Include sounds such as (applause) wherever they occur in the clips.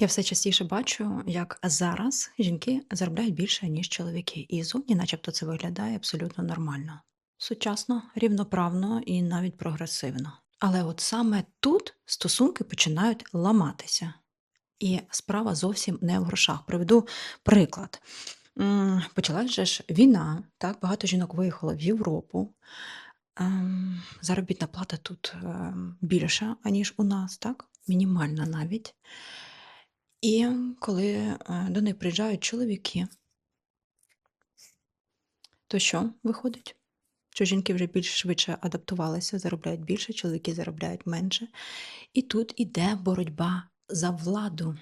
Я все частіше бачу, як зараз жінки заробляють більше, ніж чоловіки, і зовні, начебто, це виглядає абсолютно нормально, сучасно, рівноправно і навіть прогресивно. Але от саме тут стосунки починають ламатися. І справа зовсім не в грошах. Приведу приклад. Почалась ж війна, так, багато жінок виїхало в Європу. Ем, Заробітна плата тут ем, більша, аніж у нас, так? Мінімальна навіть. І коли е, до них приїжджають чоловіки, то що виходить? Що жінки вже більш швидше адаптувалися, заробляють більше, чоловіки заробляють менше. І тут іде боротьба за владу.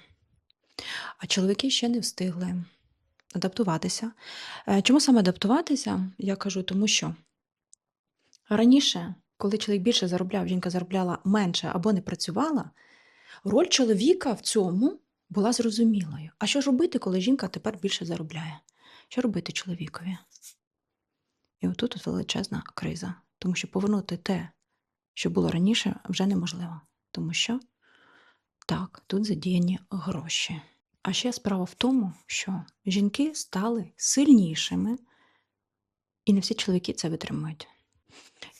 А чоловіки ще не встигли адаптуватися. Е, Чому саме адаптуватися? Я кажу, тому що раніше, коли чоловік більше заробляв, жінка заробляла менше або не працювала, роль чоловіка в цьому була зрозумілою. А що ж робити, коли жінка тепер більше заробляє? Що робити чоловікові? І отут от величезна криза, тому що повернути те, що було раніше, вже неможливо. Тому що так, тут задіяні гроші. А ще справа в тому, що жінки стали сильнішими, і не всі чоловіки це витримують.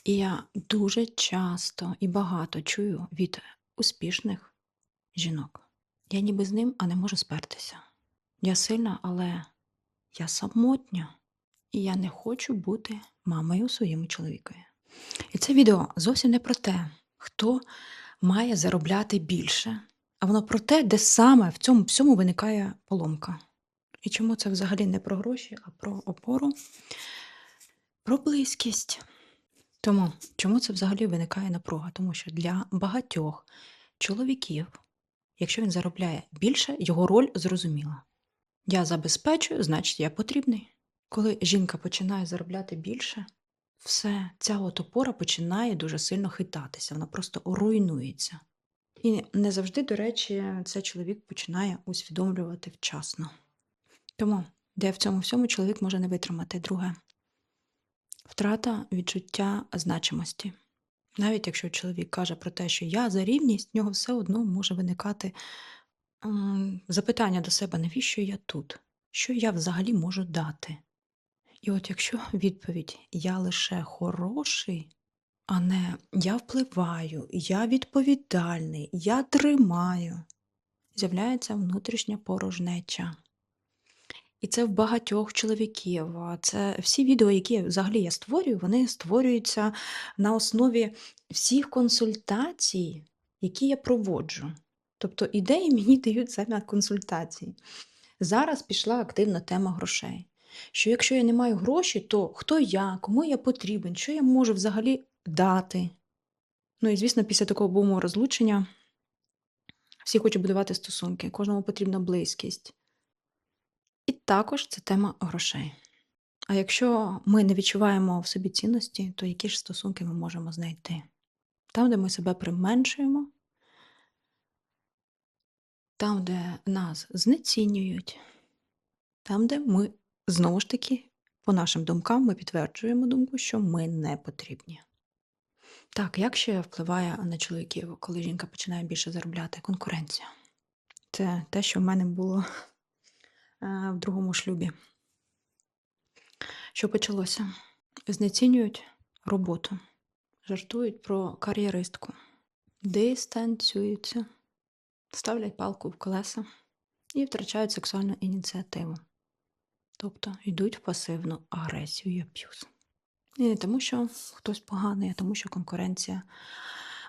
І я дуже часто і багато чую від успішних жінок. Я ніби з ним, а не можу спертися. Я сильна, але я самотня, і я не хочу бути мамою своєму чоловікові. І це відео зовсім не про те, хто має заробляти більше, а воно про те, де саме в цьому всьому виникає поломка. І чому це взагалі не про гроші, а про опору, про близькість. Тому чому це взагалі виникає напруга? Тому що для багатьох чоловіків, якщо він заробляє більше, його роль зрозуміла. Я забезпечую, значить, я потрібний. Коли жінка починає заробляти більше, все, ця от опора починає дуже сильно хитатися, вона просто руйнується. І не завжди, до речі, це чоловік починає усвідомлювати вчасно. Тому, де в цьому всьому чоловік може не витримати друге втрата відчуття значимості. Навіть якщо чоловік каже про те, що я за рівність, в нього все одно може виникати запитання до себе, навіщо я тут? Що я взагалі можу дати? І от якщо (laughs) відповідь я лише хороший, а не я впливаю, я відповідальний, я тримаю, з'являється внутрішня порожнеча. І це в багатьох чоловіків. Це всі відео, які взагалі я створюю, вони створюються на основі всіх консультацій, які я проводжу. Тобто ідеї мені (laughs) дають саме консультації. Зараз пішла активна тема грошей. Що якщо я не маю грошей, то хто я, кому я потрібен, що я можу взагалі дати? Ну і звісно, після такого буму розлучення всі хочуть будувати стосунки, кожному потрібна близькість. І також це тема грошей. А якщо ми не відчуваємо в собі цінності, то які ж стосунки ми можемо знайти? Там, де ми себе применшуємо, там, де нас знецінюють, там, де ми знову ж таки, по нашим думкам, ми підтверджуємо думку, що ми не потрібні. Так, як ще впливає на чоловіків, коли жінка починає більше заробляти? Конкуренція. Це те, що в мене було в другому шлюбі. Що почалося? Знецінюють роботу, жартують про кар'єристку, дистанціюються, ставлять палку в колеса і втрачають сексуальну ініціативу. Тобто йдуть в пасивну агресію і аб'юз. І не тому, що хтось поганий, а тому, що конкуренція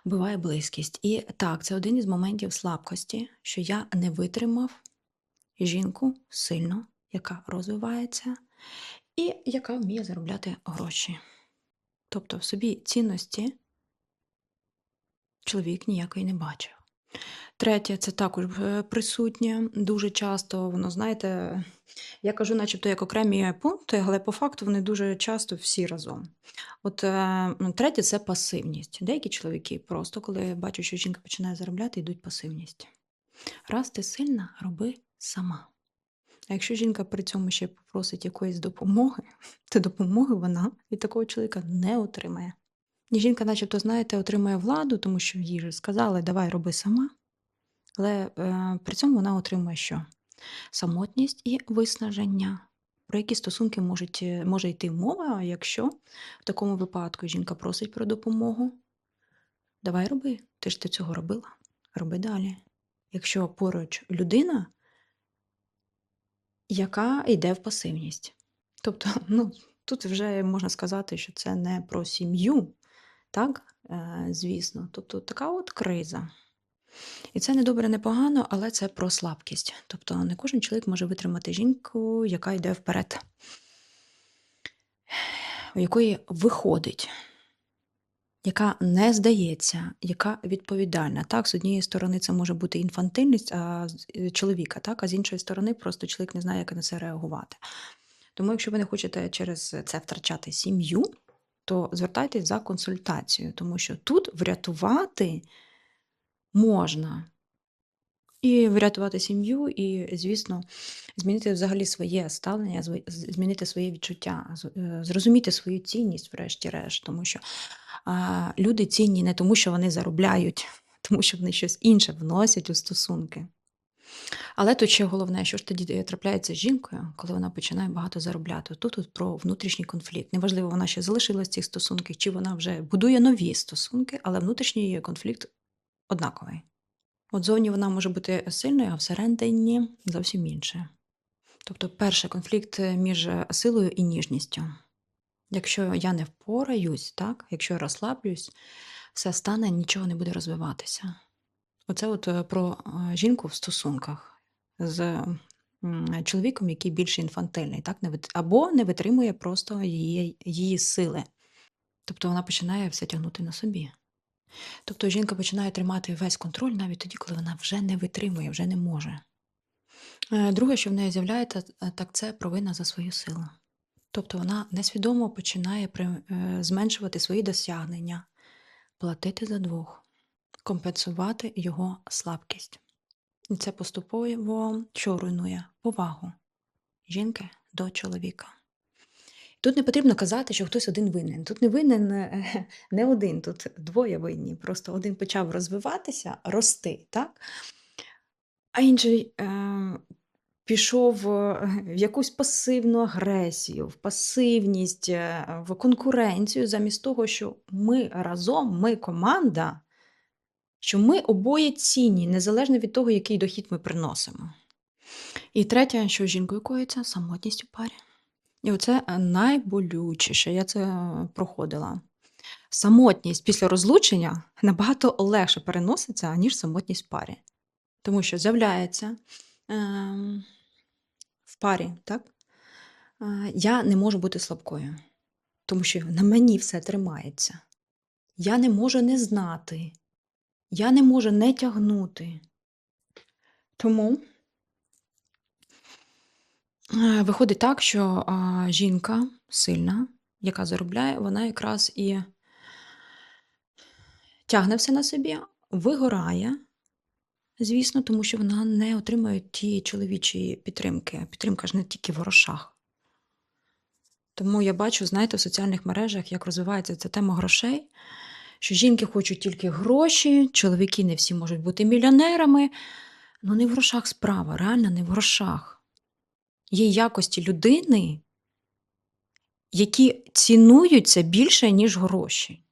вбиває близькість. І так, це один із моментів слабкості, що я не витримав жінку сильно, яка розвивається, і яка вміє заробляти гроші. Тобто в собі цінності чоловік ніякої не бачив. Третє, це також е, присутнє дуже часто. Воно, знаєте, я кажу, начебто як окремі пункти, але по факту вони дуже часто всі разом. От е, третє це пасивність. Деякі чоловіки просто, коли бачать, що жінка починає заробляти, йдуть пасивність. Раз ти сильна, роби сама. А якщо жінка при цьому ще попросить якоїсь допомоги, то допомоги вона від такого чоловіка не отримає. І жінка, начебто, знаєте, отримує владу, тому що їй же сказали, давай роби сама. Але е, при цьому вона отримує що? Самотність і виснаження. Про які стосунки можуть, е, може йти мова, якщо в такому випадку жінка просить про допомогу. Давай роби, ти ж ти цього робила, роби далі. Якщо поруч людина, яка йде в пасивність. Тобто, (laughs) ну, тут вже можна сказати, що це не про сім'ю, так, е, звісно. Тобто така от криза. І це не добре, не погано, але це про слабкість. Тобто не кожен чоловік може витримати жінку, яка йде вперед, у якої виходить, яка не здається, яка відповідальна. Так, з однієї сторони, це може бути інфантильність а, е, чоловіка, так, а з іншої сторони, просто чоловік не знає, як на це реагувати. Тому, якщо ви не хочете через це втрачати сім'ю, то звертайтесь за консультацією, тому що тут врятувати можна. І врятувати сім'ю, і, звісно, змінити взагалі своє ставлення, змінити своє відчуття, е, зрозуміти свою цінність, врешті-решт, тому що а, люди цінні не тому, що вони заробляють, (laughs) тому що вони щось інше вносять у стосунки. Але тут ще головне, що ж тоді е, трапляється з жінкою, коли вона починає багато заробляти. Тут, тут про внутрішній конфлікт. Неважливо, вона ще залишилась в цих стосунках, чи вона вже будує нові стосунки, але внутрішній конфлікт однаковий. От зовні вона може бути сильною, а всередині зовсім інше. Тобто, перший конфлікт е, між е, силою і ніжністю. Якщо я не впораюсь, так, якщо я розслаблюсь, все стане, нічого не буде розвиватися. Оце от е, про жінку в стосунках з чоловіком, який більш інфантильний, так, або не витримує просто її, її сили. Тобто вона починає все тягнути на собі. Тобто жінка починає тримати весь контроль навіть тоді, коли вона вже не витримує, вже не може. Е, Друге, що в неї з'являється, е, так це провина за свою силу. Тобто вона несвідомо починає е, зменшувати свої досягнення, платити за двох, компенсувати його слабкість. І це поступово що руйнує повагу жінки до чоловіка. Тут не потрібно казати, що хтось один винен. Тут не винен е, (laughs) не один, тут двоє винні. Просто один почав розвиватися, рости, так? А інший е, пішов е, в якусь пасивну агресію, в пасивність, е, в конкуренцію, замість того, що ми разом, ми команда, що ми обоє цінні, незалежно від того, який дохід ми приносимо. І третє, що жінкою коїться, самотність у парі. І оце е, найболючіше, я це е, проходила. Самотність після розлучення набагато легше переноситься, ніж самотність в парі. Тому що з'являється ем, в парі, так? е, Я не можу бути слабкою, тому що на мені все тримається. Я не можу не знати, я не можу не тягнути. Тому е, виходить так, що а, жінка сильна, яка заробляє, вона якраз і тягне все на собі, вигорає, звісно, тому що вона не отримує тієї чоловічої підтримки. Підтримка ж не тільки в грошах. Тому я бачу, знаєте, в соціальних мережах, як розвивається ця тема грошей, що жінки хочуть тільки гроші, чоловіки не всі можуть бути мільйонерами. Ну, не в грошах справа, реально не в грошах. Є якості людини, які цінуються більше, ніж гроші.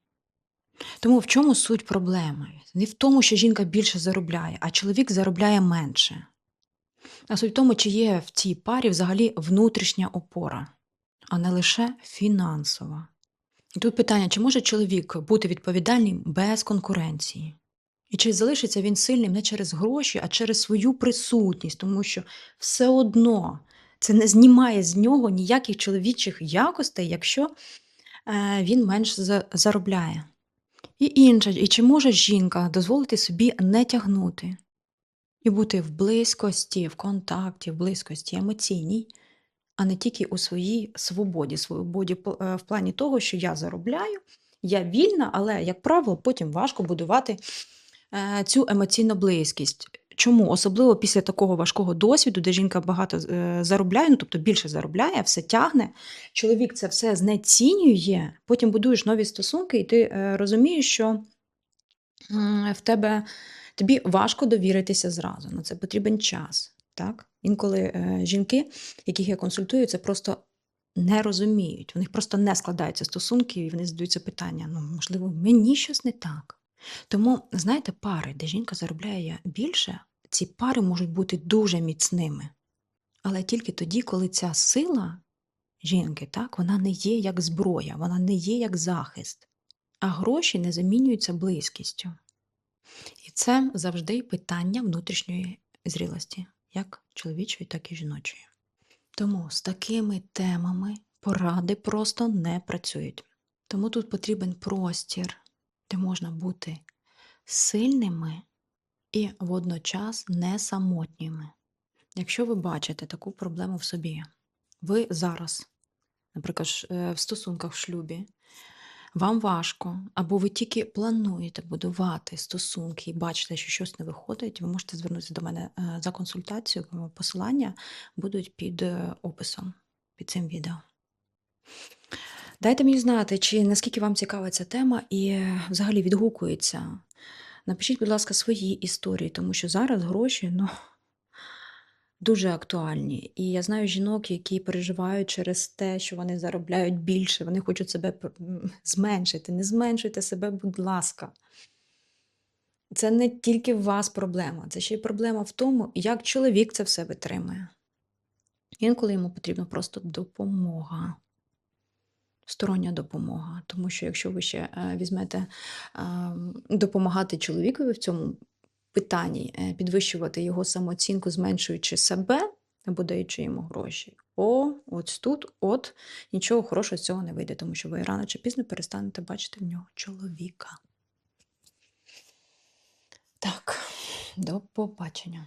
Тому в чому суть проблеми? Не в тому, що жінка більше заробляє, а чоловік заробляє менше. А суть в тому, чи є в цій парі взагалі внутрішня опора, а не лише фінансова. І тут питання, чи може чоловік бути відповідальним без конкуренції? І чи залишиться він сильним не через гроші, а через свою присутність, тому що все одно це не знімає з нього ніяких чоловічих якостей, якщо е, він менш заробляє. І інше, і чи може жінка дозволити собі не тягнути і бути в близькості, в контакті, в близькості емоційній, а не тільки у своїй свободі, свободі е, в плані того, що я заробляю, я вільна, але, як правило, потім важко будувати е, цю емоційну близькість. Чому? Особливо після такого важкого досвіду, де жінка багато е, заробляє, ну тобто більше заробляє, все тягне. Чоловік це все знецінює, потім будуєш нові стосунки, і ти е, розумієш, що в тебе Тобі важко довіритися зразу, на це потрібен час. Так? Інколи е, жінки, яких я консультую, це просто не розуміють. У них просто не складаються стосунки, і вони задаються питання: ну, можливо, мені щось не так. Тому, знаєте, пари, де жінка заробляє більше, ці пари можуть бути дуже міцними. Але тільки тоді, коли ця сила жінки, так, вона не є як зброя, вона не є як захист, а гроші не замінюються близькістю. І це завжди питання внутрішньої зрілості, як чоловічої, так і жіночої. Тому з такими темами поради просто не працюють. Тому тут потрібен простір, де можна бути сильними і водночас не самотніми. Якщо ви бачите таку проблему в собі, ви зараз, наприклад, е, в стосунках в шлюбі, вам важко, або ви тільки плануєте будувати стосунки і бачите, що щось не виходить, ви можете звернутися до мене е, за консультацією. Посилання будуть під е, описом під цим відео. Дайте мені знати, чи наскільки вам цікава ця тема і взагалі відгукується. Напишіть, будь ласка, свої історії, тому що зараз гроші ну, дуже актуальні. І я знаю жінок, які переживають через те, що вони заробляють більше, вони хочуть себе зменшити. Не зменшуйте себе, будь ласка. Це не тільки в вас проблема, це ще й проблема в тому, як чоловік це все витримує. Інколи йому потрібна просто допомога. Стороння допомога. Тому що якщо ви ще е, візьмете е, допомагати чоловікові в цьому питанні, е, підвищувати його самооцінку, зменшуючи себе або даючи йому гроші, о, ось тут, от нічого хорошого з цього не вийде, тому що ви рано чи пізно перестанете бачити в нього чоловіка. Так, до побачення.